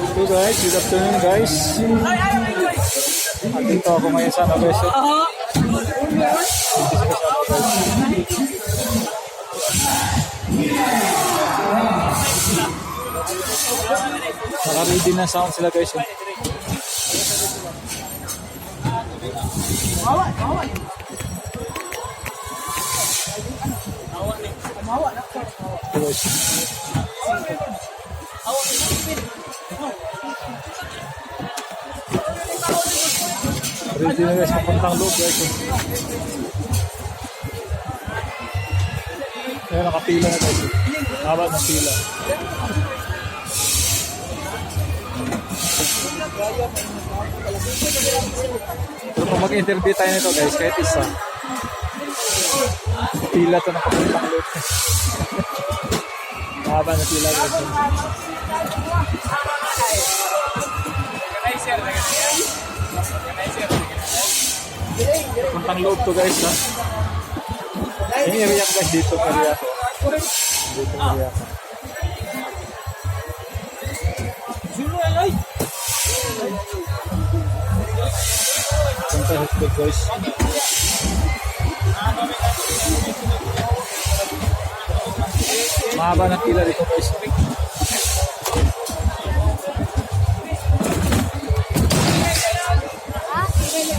So guys, good afternoon guys. At dito ako ngayon sa Naveso. Naka-ready na sound sila guys. eh. Ito, guys. Ready na guys, papuntang loob guys. Ayan, nakapila na guys. Haba ng pila. Pero kung mag-interview tayo nito guys, kahit isa. Pila to na papuntang loob. Haba na pila guys. Puntang loob to guys ha. Ko guys dito area ko. Dito area ko. Punta hotdog guys. Mahaba ng pila dito guys.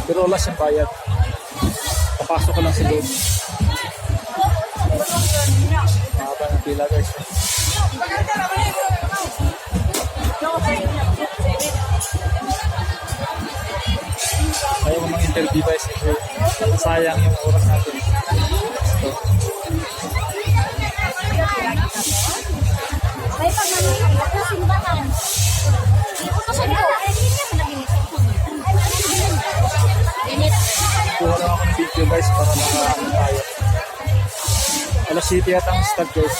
Pero wala siyang bayad. Papasok ko lang sa loob. Mahaba ng pila guys. Ayaw ko mga interview guys. Sayang yung oras natin. May pag nangyayari sa simbahan. Iutosan ko. Init. Kuha lang ako ng video guys para makaano tayo. Alas City at ang start guys.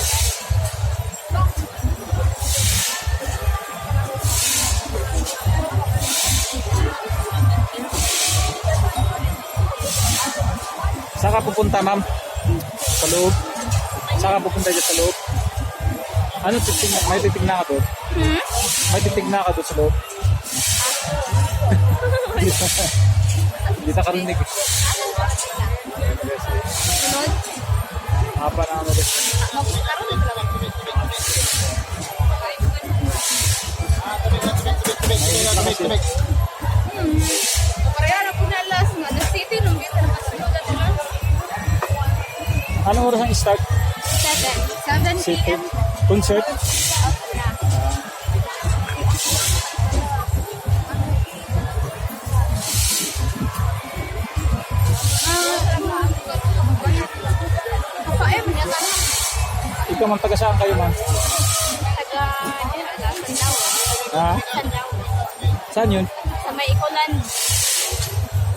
Saan ka pupunta ma'am? Sa loob? Saan ka pupunta dyan sa loob? Ano titig na? May titig na ka doon? May titig na ka doon sa loob? Hindi na karinig. Sunod. Hapa na naman. Anong oras ang start? 7. 7 City? p.m. Concert? Ikaw man taga saan kayo man? Taga Sandaw. Ha? Sandaw. Saan yun? Sa may ikonan.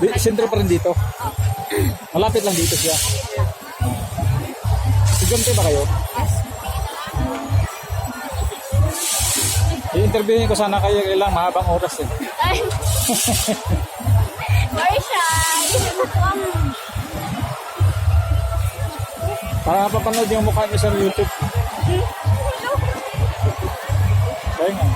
Di, sentro pa rin dito. Malapit lang dito siya. Sigante ba kayo? I-interviewin ko sana kayo kailang mahabang oras eh. Ay. Very shy. Para mapapanood yung mukha niyo sa YouTube. Kaya nga.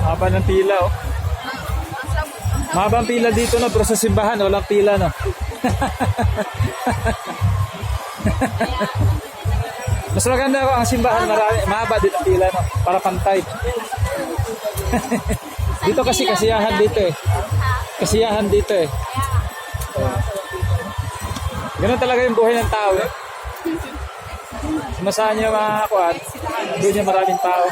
Haba ng pila oh. Mahaba ang pila dito no, pero sa simbahan walang pila no. Mas maganda ako ang simbahan, marami, mahaba din ang pila, no? Para pantay. dito kasi kasiyahan dito eh. Kasiyahan dito eh. Ganun talaga yung buhay ng tao eh. Sumasaan niyo mga kuwan, doon yung maraming tao.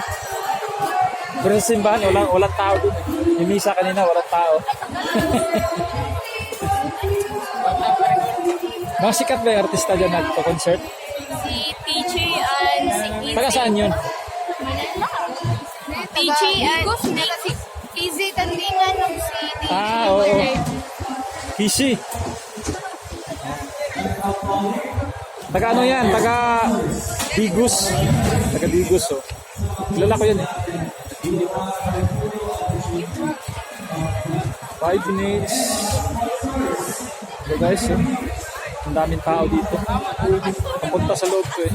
Pero sa simbahan, walang, walang tao doon eh. Yung misa kanina, walang tao. Mga sikat ba yung artista dyan nagpo-concert? Taga saan yun? And si Easy Tandingan ng si TJ. Ah, oo. Easy. Taga ano yan? Taga Digus. Taga Digus, oh. Kilala ko yan eh. Five minutes. So guys, eh, ang daming tao dito. Papunta sa loob ko eh.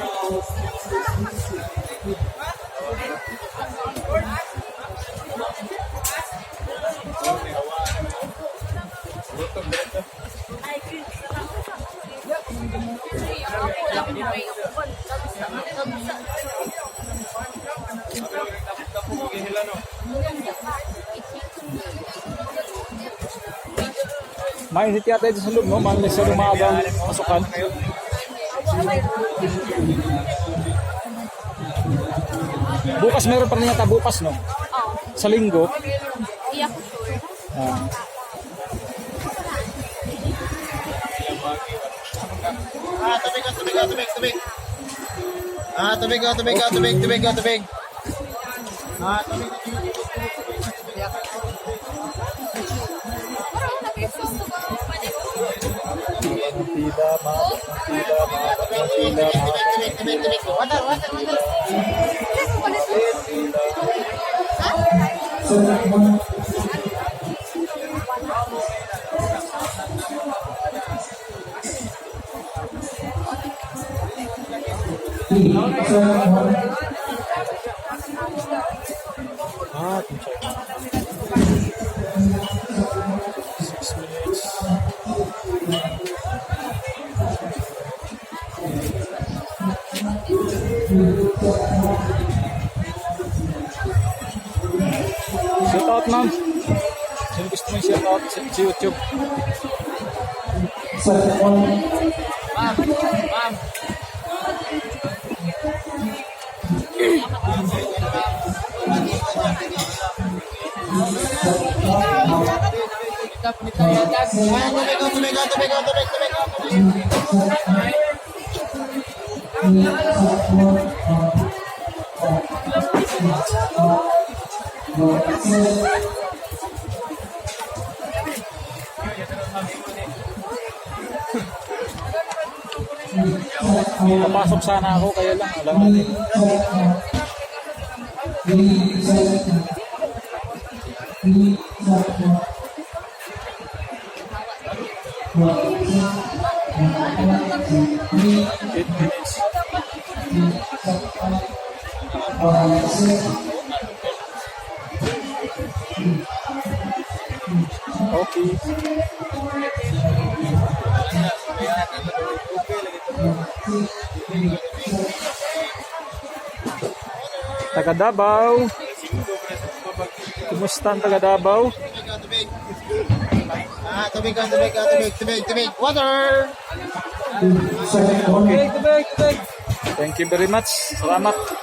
Mainit yata ito sa loob, no? Malis sa lumagang pasukan. Bukas meron pa rin yata bukas, no? Oo. Sa linggo. Hindi ako sure. Ah. Ah, tubig, ah, tubig, ah, tubig, tubig. Ah, tubig, ah, tubig, ah, tubig, tubig, ah, tubig. Ah, tubig, tubig, tubig. Ah, Shout out, ma'am. Sino gusto mo shout out sa, YouTube? Ma'am, ma'am. Ah, tubig, ah, tubig, ah, tubig, ah, tubig, tubig, ah, tubig. Papasok sana ako, kaya lang, alam natin. Okay. Taga Davao. Kumusta ang taga Davao? Tubig, ah, tubig. Ah, tubig, ah, tubig, ah, tubig, tubig, tubig. Water! Okay. Thank you very much. Salamat.